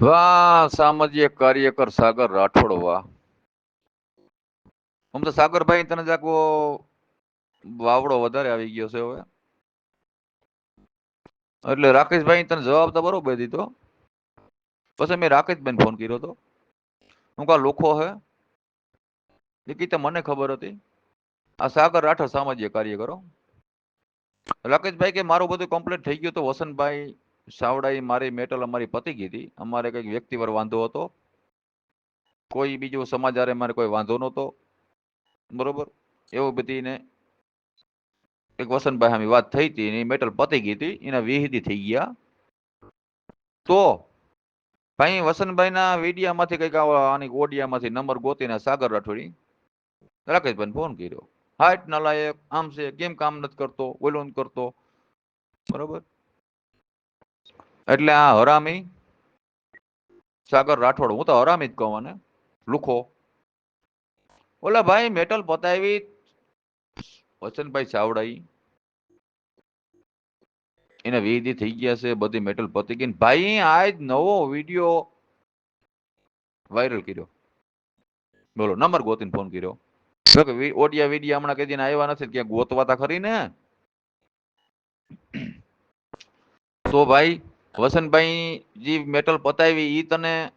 વાહ, સામાજિક કાર્યકર સાગર રાઠોડ, વાહ. આમ તો સાગરભાઈ તને જાકો વાવડો વધારે આવી ગયો છે હવે. એટલે રાકેશભાઈ તને જવાબ તો બરોબર દીધો. પછી મેં રાકેશભાઈ ફોન કર્યો હતો હું કા લોકો હે? એ કીધે મને ખબર હતી. આ સાગર રાઠોડ સામાજિક કાર્યકરો રાકેશભાઈ કે મારું બધું કમ્પ્લીટ થઈ ગયું તો વસંતભાઈ સાવડાઈ મારી મેટલ અમારી પતી ગઈ હતી. અમારે કંઈક વ્યક્તિવાર વાંધો હતો. કોઈ બીજો સમાજ મારે કોઈ વાંધો નહોતો. બરોબર? એવું બધીને એક વસંતભાઈ સામે વાત થઈ હતી, એની મેટલ પતી ગઈ હતી, એના વિહિતી થઈ ગયા. તો ભાઈ વસંતભાઈના વીડિયામાંથી કંઈક આની ઓડિયામાંથી નંબર ગોતીને સાગર રાઠોડી રાકેશભાઈને ફોન કર્યો. હાઈટ નલાયક, આમ છે, કેમ કામ નથી કરતો, ઓલો કરતો. બરોબર? એટલે આ હરામી, સાગર રાઠોડ, હું તો હરામી જ કહું લુખો. ઓલા ભાઈ મેટલ પતાવી, વસંતભાઈ ચાવડાઈ. એને વિધિ થઈ ગયા છે, બધી મેટલ પતી ગઈ ભાઈ આજ નવો વીડિયો વાયરલ કર્યો. બોલો, નંબર ગોતીને ફોન કર્યો. ઓડિયા વિડિયા હમણાં કઈ દિન આવ્યા નથી ક્યાંક ગોતવા તા ખરી ને? તો ભાઈ વસંતભાઈ જે મેટલ પતાવી, ઈ તને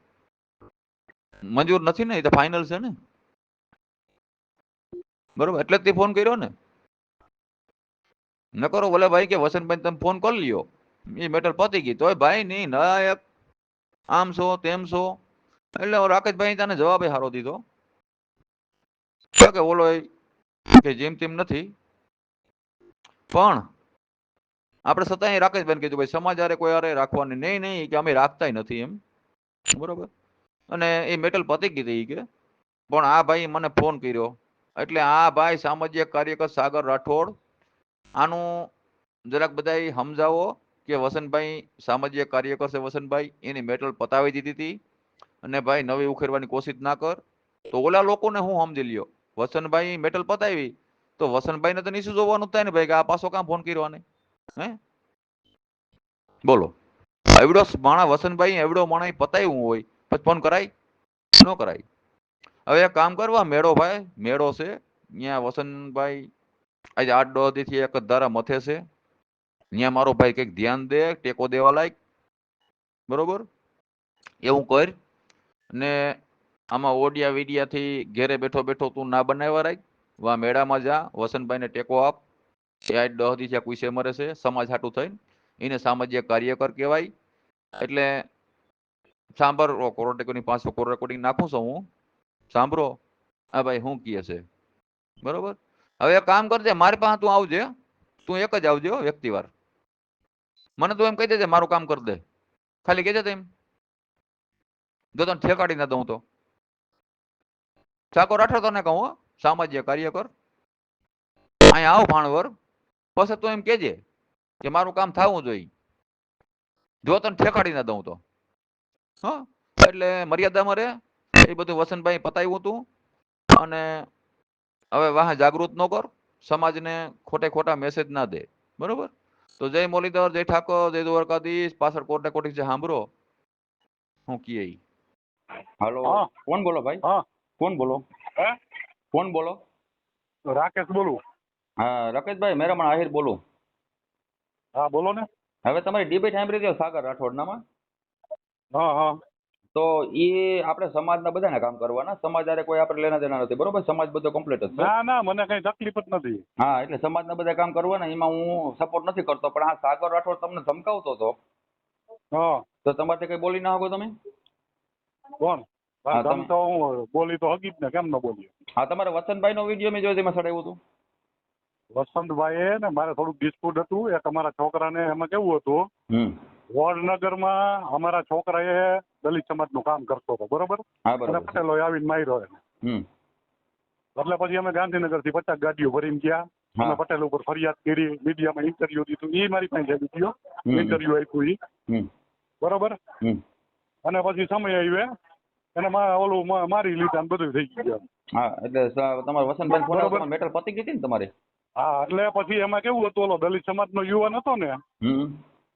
મંજૂર નથી ને? એ તો ફાઇનલ છે ને? બરોબર, એટલે તે ફોન કર્યો ને? ન કરો ભલે ભાઈ કે વસંતભાઈ તમે ફોન કરી લ્યો. એ મેટલ પતી ગઈ. તોય ભાઈ નહીં, નાયક, આમ છો, તેમ છો. એટલે રાકેશભાઈ તને જવાબ સારો દીધો. કે ઓલો એ કે જેમ તેમ નથી. પણ આપણે છતાંય રાકેશભાઈ કીધું ભાઈ, સમાજ હારે કોઈ હારે રાખવાની નહીં નહીં કે અમે રાખતા નથી એમ. બરોબર? અને એ મેટલ પતી ગઈ કે. પણ આ ભાઈ મને ફોન કર્યો. એટલે આ ભાઈ સામાજિક કાર્યકર સાગર રાઠોડ, આનું જરાક બધા સમજાવો કે વસંતભાઈ સામાજિક કાર્યકર છે વસંતભાઈ, એની મેટલ પતાવી દીધી હતી. અને ભાઈ, નવી ઉખેરવાની કોશિશ ના કર. તો ઓલા લોકોને હું સમજી લ્યો. વસંતભાઈ મેટલ પતાવી. તો વસંતભાઈને તો નીચું જોવાનું થાય ને ભાઈ, કે આ પાછો કામ ફોન કર્યો આને. હે? બોલો. એવડો માણા વસંતભાઈ એવડો માણા પતાવ્યું હોય, પછી ફોન કરાય? ન કરાય. હવે એક કામ કરવા, મેળો ભાઈ, મેળો છે. ત્યાં વસંતભાઈ, આજે આઠ દસ દીથી એક ધારા મથે છે. ત્યાં મારો ભાઈ કંઈક ધ્યાન દે, ટેકો દેવા લાયક. બરોબર? એવું કર. ને આમાં ઓડિયા વિડિયાથી ઘેરે બેઠો બેઠો તું ના બનાવવા રાખ. વા મેળામાં જા, વસંતભાઈને ટેકો આપ. આઠ દહ દી થયા કુસે મરે છે સમાજ હાટું થઈને. એને સામાજિક કાર્યકર કહેવાય. એટલે સાંભળ કોરોટેકોની પાંચસો કોર રેકોર્ડિંગ નાખું છું હું. સાંભળો. આ ભાઈ શું કહે છે? બરોબર? હવે એક કામ કરજે મારી પાસે તું આવજે. તું એક જ આવજો વ્યક્તિવાર મને તું એમ કહી દેજે મારું કામ કરી દે. ખાલી કહેજે તેમ જો તને ઠેકાડી ના દઉં તો. ચાકો રાઠોડ તને કહું હો, સામાજિક કાર્યકર. અહીંયા આવ ભાણવર. પછી તું એમ કેજે કે મારું કામ થવું જોઈએ. જો તને ઠેકાડી ના દઉં તો. હા? એટલે મર્યાદામાં મરે એ બધું વસંતભાઈ પતાવ્યું હતું. અને હવે વાહ જાગૃત ન કર. સમાજને ખોટે ખોટા મેસેજ ના દે. બરોબર? તો જય મોલીધર જય ઠાકોર જય દ્વારકાધીશ. પાછળ કોટે કોટી છે સાંભળો. હું કીએ હાલો. હા. કોણ બોલો ભાઈ? હા. કોણ બોલો? હે? કોણ બોલો? રાકેશ બોલું. હા રકેશભાઈ મેરામણ આહિર બોલું. હા બોલો ને. હવે તમારી ડિબેટ સાંભળી દો સાગર રાઠોડનામાં. હા હા. તો એ આપણે સમાજના બધાને કામ કરવાના. સમાજ આરે કોઈ આપણે લેના દેના નથી. બરોબર? સમાજ બધો કમ્પ્લીટ જ છે. ના ના મને કઈ તકલીફ જ નથી. હા એટલે સમાજના બધા કામ કરવાના. એમાં હું સપોર્ટ નથી કરતો. પણ આ સાગર રાઠોડ તમને ધમકાવતો હતો. હા. તો તમારે કઈ બોલી ના શકો તમે? કોણ? હું બોલી તો જ ને કેમ ન બોલી હા તમારે વસંતભાઈ નો વીડિયો મેં જોયો તેમાં સડાવ્યું હતું. વસંતભાઈ ને મારે થોડુંક ડિસ્પ્યુટ હતું. એક અમારા છોકરાને એમાં કેવું હતું વડનગરમાં અમારા છોકરાએ દલિત સમાજનું કામ કરતો હતો બરોબર? અને પટેલો આવીને માર્યો એને. એટલે પછી અમે ગાંધીનગરથી પચાસ ગાડીઓ ભરીને ગયા. અમે પટેલ ઉપર ફરિયાદ કરી મીડિયામાં ઇન્ટરવ્યુ દીધું. એ મારી પાસે વીડિયો હમ. ઇન્ટરવ્યુ આપ્યું એ બરોબર? અને પછી સમય આવ્યો એને ઓલું મારી લીધા ને બધું થઈ ગયું હા એટલે તમારે વસંતભાઈ ફોન બરોબર. મેટર પતી ગઈ હતી ને તમારી? હા એટલે પછી એમાં કેવું હતું ઓલો દલિત સમાજનો યુવાન હતો ને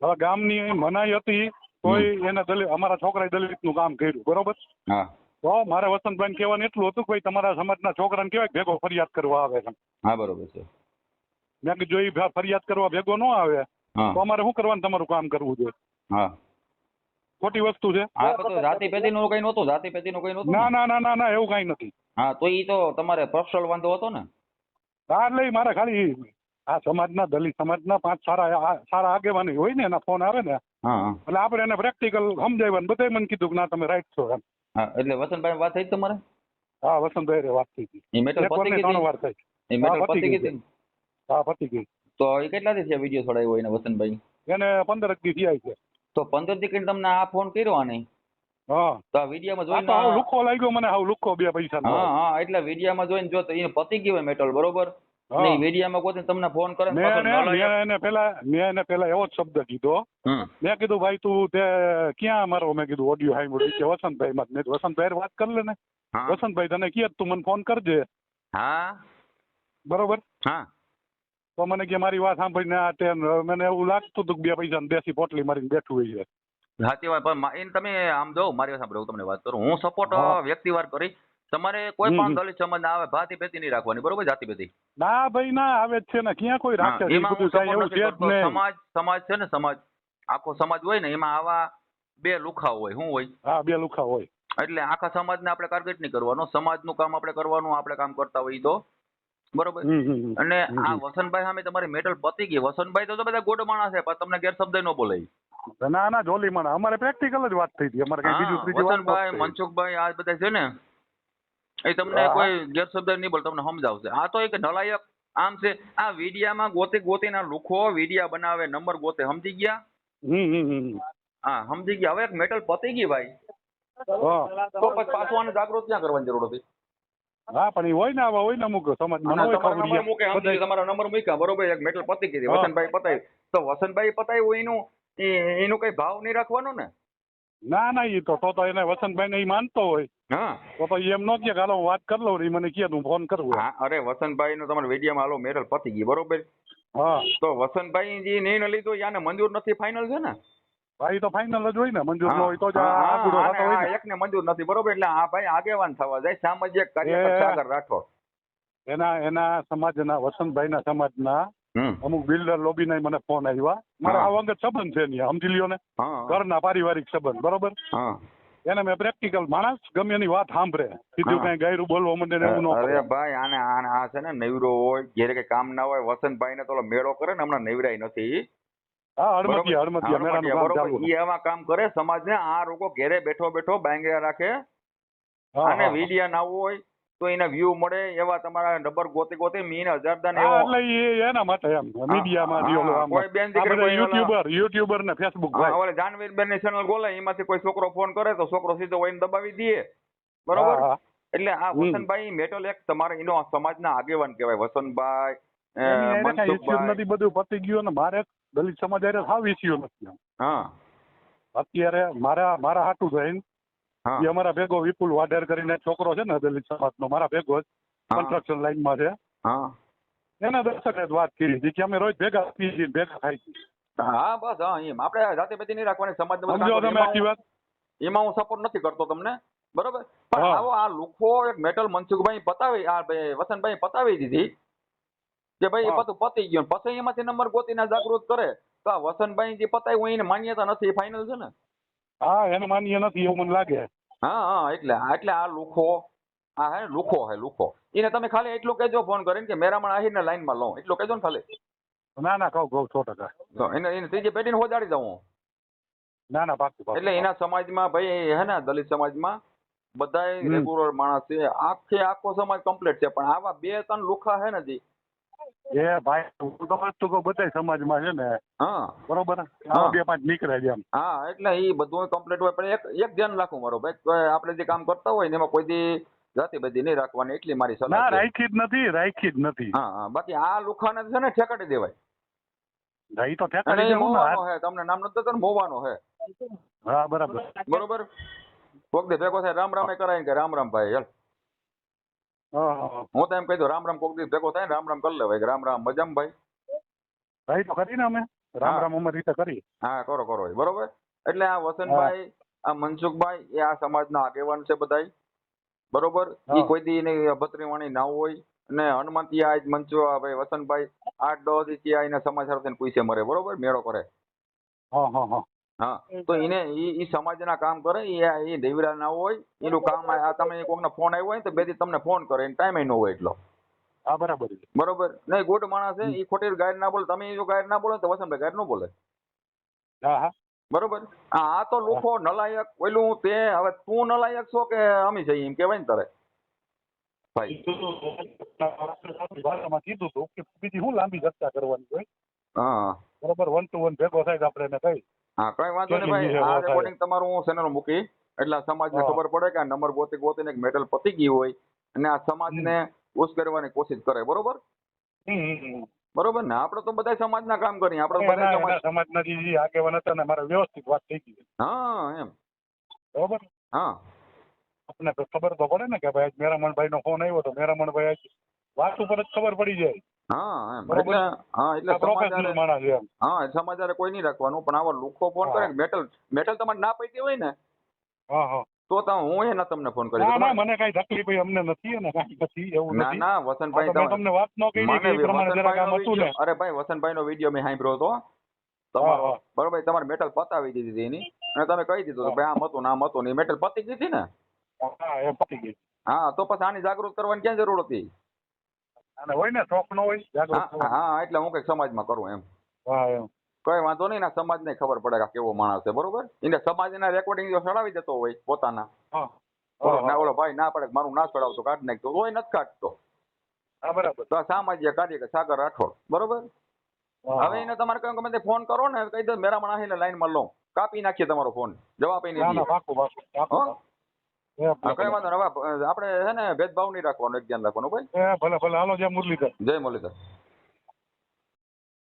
હવે ગામની મનાઈ હતી તોય એને દલિત અમારા છોકરાએ દલિતનું કામ કર્યું બરોબર? તો મારે વસંતભાઈ કહેવાનું એટલું હતું કે ભાઈ તમારા સમાજના છોકરાને કહેવાય કેવાય ભેગો ફરિયાદ કરવા આવે છે. હા બરોબર છે. મેં કીધું જો એ ફરિયાદ કરવા ભેગો ન આવે તો અમારે શું કરવાનું? તમારું કામ કરવું જોઈએ. હા. ખોટી વસ્તુ છે. જાતિ પણ નું કઈ નતું જાતિ પેઢીનું કઈ નતું ના? ના ના ના ના એવું કઈ નથી. હા તો ઈ તો તમારે પર્સનલ વાંધો હતો ને? હા એટલે મારે ખાલી આ સમાજના દલિત સમાજના પાંચ સારા સારા આગેવાની હોય ને એના ફોન આવે ને એટલે આપણે એને પ્રેક્ટિકલ સમજાવ્યા ને મને કીધું કે ના તમે રાઈટ છો એમ. એટલે વસંતભાઈ વાત થઈ તમારે? હા વસંતભાઈ રે વાત થઈ હતી વાર પતી ગઈ ત્રણ વાર થઈ. મેટલ પતી ગઈ હા પતી ગઈ. તો એ કેટલા દિવસ થયા વીડિયો છોડાયો એને વસંતભાઈ? એને પંદર દી થયા છે. તો પંદર દી તમને આ ફોન કર્યો આને? હા. તો વિડિયામાં વિડીયોમાં તો હાવ લુખો લાગ્યો મને હાવ લુખ્ખો બે પૈસા હા હા એટલે વિડિયામાં જોઈને જો તો એને પતી ગયું મેટલ બરોબર? ને ઈ કોઈ તમને ફોન કરે મેં એને પેલા મેં એને પેલા એવો જ શબ્દ કીધો. મેં કીધું ભાઈ તું તે ક્યાં મારો? મેં કીધું ઓડિયો સાંભળ્યું કે વસંતભાઈ માં. મેં વસંતભાઈ વાત કર લે ને. વસંતભાઈ તને કહે તું મને ફોન કરજે. હા. બરોબર? હા. તો મને કે મારી વાત સાંભળીને આ તે મને એવું લાગતું હતું કે બે પૈસા દેશી પોટલી મારીને બેઠું હોય છે. સાચી વાત પણ એને તમે આમ જો મારી વાત સાંભળો હું તમને વાત કરું. હું સપોર્ટ વ્યક્તિ વ્યક્તિવાર કરી તમારે કોઈ પણ. દલિત સમાજ આવે ભાતી ભેતી નહીં રાખવાની. બરોબર જાતિ ભેતી ના ભાઈ ના આવે છે ને. ક્યાં કોઈ રાખે છે? સમાજ સમાજ છે ને સમાજ. આખો સમાજ હોય ને એમાં આવા બે લુખા હોય. શું હોય? હા બે લુખા હોય. એટલે આખા સમાજને આપણે ટાર્ગેટ નહીં કરવાનો. સમાજનું કામ આપણે કરવાનું આપણે કામ કરતા હોય તો. બરોબર. અને આ વસનભાઈ સામે તમારી મેટલ પતી ગઈ. વસંતભાઈ તો બધા ગોડ માણસ છે પણ તમને ગેરશબ્દ ન બોલે ઈ. ના ના જોલી મને. અમારે પ્રેક્ટિકલ જ વાત થઈ હતી. અમારે કઈ બીજું ત્રીજું વાત ભાઈ મનસુખભાઈ આ બધા છે ને એ તમને કોઈ ગેરશબ્દ નહીં બોલ તમને સમજાવશે. આ તો એક નલાયક આમ છે આ વિડિયામાં ગોતે ગોતીના લુખો વિડિયા બનાવે નંબર ગોતે. સમજી ગયા. હા સમજી ગયા. હવે એક મેટલ પતી ગઈ ભાઈ. તો પછી પાછું આને જાગૃત ક્યાં કરવાની જરૂર હતી? હા પણ એ હોય ને આવા હોય ને અમુક. સમાજમાં મને હોય ખબર ખબરિયા. નંબર મૂક્યા બરોબર. એક મેટલ પતી ગઈ વસનભાઈ. વસંતભાઈ પતાવી તો વસંતભાઈ પતાવ્યું એનું એનું કઈ ભાવ નહીં રાખવાનો ને? ના ના એ તો તો એને વસંતભાઈ ને એ માનતો હોય. હા. તો તો એમ નો કે કે હાલો વાત કરી લઉં એ મને કહે હું ફોન કરું હા અરે વસંતભાઈ નો તમારે વિડીયોમાં હાલો મેરલ પતી ગઈ બરોબર? હા. તો વસંતભાઈ જે નિર્ણય લીધો યાને મંજૂર નથી ફાઇનલ છે ને? ભાઈ તો ફાઇનલ જ હોય ને મંજૂર ન હોય તો જ થતો હોય ને. એકને મંજૂર નથી બરોબર? એટલે આ ભાઈ આગેવાન થવા જાય સામાજિક કાર્યકર્તા આગળ રાઠોડ. એના એના સમાજના વસંતભાઈના સમાજના અમુક બિલ્ડર લોબીના મને ફોન આવ્યા મારા આ અંગત સંબંધ છે ને સમજી લ્યો ને. ઘરના પારિવારિક સંબંધ બરોબર? એને મેં પ્રેક્ટિકલ માણસ ગમે એની વાત સાંભળે. સીધું કઈ ગાયરું બોલવા માંડે ને એવું અરે ભાઈ આને આને આ છે ને નૈવરો હોય ઘેરે કઈ કામ ના હોય વસંતભાઈ ને તો મેળો કરે ને હમણાં નવરાય નથી. હળમતિયા, કામ કરે સમાજ સમાજને આ લોકો ઘેરે બેઠો બેઠો બાંગ્યા રાખે. અને વિડિયા ના હોય તો એને વ્યૂ મળે એવા તમારા નંબર ગોતે ગોતે મીન હજારદાન એવો. એટલે એ એના માટે એમ મીડિયામાં હા, જે આમ. કોઈ બેન દીકરી યુટ્યુબર યુટ્યુબર ને ફેસબુક ભાઈ. હવે જાનવીર બેનની ચેનલ ગોલે એમાંથી કોઈ છોકરો ફોન કરે તો છોકરો સીધો વહીને દબાવી દે. બરોબર? એટલે આ. વસંતભાઈ મેટલ એક તમારે એનો સમાજના આગેવાન કહેવાય. વસંતભાઈ નથી બધું પતી ગયું ને મારે દલિત સમાજ સાવ issue નથી હા. અત્યારે મારા મારા હાટું થઈને એ અમારા ભેગો વિપુલ વાઢેર કરીને છોકરો છે ને દલિત સમાજનો મારા ભેગો જ. કન્સ્ટ્રક્શન લાઈનમાં છે. એના દર્શકે જ વાત કરી હતી કે અમે રોજ ભેગા છીએ ભેગા છીએ હા બસ હા એમ. આપણે જાતે પેતી નહીં રાખવાની સમાજ એમાં હું સપોર્ટ નથી કરતો તમને બરોબર? પણ આવો આ લુખો એક મેટલ મનસુખભાઈ પતાવી આ ભાઈ વસંતભાઈ પતાવી દીધી કે ભાઈ એ બધું પતી ગયું. પછી એમાંથી નંબર ગોતીને જાગૃત કરે. તો આ વસંતભાઈ જે પતાવ્યું એને માન્યતા નથી ફાઇનલ છે ને? હા એને માન્ય નથી એવું મને લાગે. હા હા એટલે એટલે આ લુખો આ હે લુખો હે લુખો. એને તમે ખાલી એટલું કહેજો ફોન કરીને કે મેરામણ આહીને લાઈનમાં લઉં. એટલું કહેજો ને ખાલી. ના ના કહું કહું સો ટકા. એને એને ત્રીજી પેઢીને હોદાડી દઉં હું. ના ના પાકું પાકું એટલે એના સમાજમાં ભાઈ હે ને દલિત સમાજમાં બધાય હમ. રેગ્યુલર માણસ છે. આખે આખો સમાજ કમ્પ્લીટ છે. પણ આવા બે ત્રણ લુખા હે ને જી એ ભાઈ હું તો વસ્તુ કહું બધા સમાજમાં છે ને. હા. બરોબર. બે પાંચ નીકળે છે એમ. હા એટલે એ બધું કમ્પ્લીટ હોય પણ એક એક ધ્યાન રાખવું મારો ભાઈ. આપણે જે કામ કરતા હોય ને એમાં કોઈ દી જાતિ બધી નહીં રાખવાની એટલી મારી સલાહ ના રાખી જ નથી રાખી જ નથી. હા હા. બાકી આ લુખાને છે ને ઠેકાડી દેવાય. ભાઈ તો ઠેકાડી એ મોવાનો હે તમને નામ નથી તો મોવાનો હે હા બરાબર. બરોબર? કોક દી ભેગો થાય રામ રામે કરાય કે રામ રામ ભાઈ હેલ. હા, તો એમ કહી દઉં રામ રામ કોક દી ભેગો થાય ને રામ રામ કરી લેવાય. રામ રામ મજામ ભાઈ. ભાઈ તો કરીને અમે. રામ રામ અમારી રીતે કરી. હા કરો કરો. બરોબર? એટલે આ વસંતભાઈ આ મનસુખભાઈ એ આ સમાજના આગેવાન છે બધા બરોબર? એ કોઈ દી એની અભદ્રવાણી ના હોય. અને હનુમંતિયા આજ મંચો આ ભાઈ વસંતભાઈ આઠ દસથી થયા એના સમાચાર થઈને પૂછે મરે. બરોબર? મેળો કરે. હા હા હા. હા તો એને ઈ સમાજના કામ કરે એ દેવરા ના હોય એનું કામ આ કોક તમે કોકનો ફોન આવ્યો હોય ને તો બે દી તમને ફોન કરે એને ટાઈમ ન હોય એટલો. હા બરાબર બરોબર? નહીં ગોટ માણસ છે એ ખોટી ગાયર ના બોલે તમે જો ગાયર ના બોલો તો વસંતભાઈ ગાયર ન બોલે. હા હા. બરોબર? આ તો લોકો નલાયક ઓલું તે હવે તું નલાયક છો કે અમે જઈએ એમ કહેવાય ને તારે? ભાઈ. ભાષામાં કીધું હતું કે બીજી શું લાંબી ચર્ચા કરવાની હોય? હા. બરોબર વન ટુ વન ભેગો થાય આપણે એને કઈ હા કઈ વાંધો નહીં ભાઈ. આ રેકોર્ડિંગ તમારું હું ચેનલ મૂકી એટલે આ સમાજને ખબર પડે કે આ નંબર ગોતી ગોતીને એક મેટલ પતી ગઈ હોય અને આ સમાજને ઉશ્કેરવાની કોશિશ કરે બરોબર. બરોબર ને? આપણે તો બધા સમાજના કામ કરીએ આપણે બધા સમાજ સમાજના જે આગેવાન હતા ને અમારે વ્યવસ્થિત વાત થઈ ગઈ. હા એમ. બરોબર? હા. આપણે તો ખબર તો પડે ને કે ભાઈ મેરામણભાઈ નો ફોન આવ્યો તો મેરામણભાઈ વાત ઉપર જ ખબર પડી જાય. હા એમ. એટલે હા એટલે સમાચારે માણસ એમ હા સમાચારે કોઈ નહીં રાખવાનું પણ આવા લુખો ફોન કરે મેટલ મેટલ તમારે ના પૈકી હોય ને હા હા. તો હું એ ના તમને ફોન કરી ના ના મને કઈ તકલીફ અમને નથી અને કાંઈ નથી એવું ના ના વસંતભાઈ તો તમે તમને વાત ન મને હતું વિડીયો- અરે ભાઈ મેં સાંભળ્યો હતો. તમારો. બરોબર તમારે મેટલ પતાવી દીધી હતી એની. અને તમે કહી દીધું ભાઈ આમ હતું આમ હતું ને મેટલ પતી ગઈ હતી ને? હા એ પતી ગઈ. હા તો પછી આની જાગૃત કરવાની ક્યાં જરૂર હતી? અને હોય ને શોખ નો હોય હા એટલે હું કંઈક સમાજમાં કરું એમ. હા એમ. કઈ વાંધો નહીં ના સમાજને ખબર પડે કે કેવો માણસ છે બરોબર? એને સમાજના રેકોર્ડિંગ જો ચડાવી દેતો હોય પોતાના. ના ઓલો ભાઈ ના પડે મારું ના ચડાવતો કાઢ નાખતો હોય નથી કાઢતો. હા બરાબર. તો સામાજિક કાર્ય કે સાગર રાઠોડ બરોબર? હવે એને તમારે કઈ ગમે ફોન કરો ને કહી દો મેરામણ આવીને લાઈનમાં લો. કાપી નાખીએ તમારો ફોન. જવાબ ય કઈ વાંધો આપણે છે ને ભેદભાવ નહીં રાખવાનો એક ધ્યાન રાખવાનું ભાઈ. ભલે ભલે. હાલો જય મુરલીધર. જય મુરલીધર.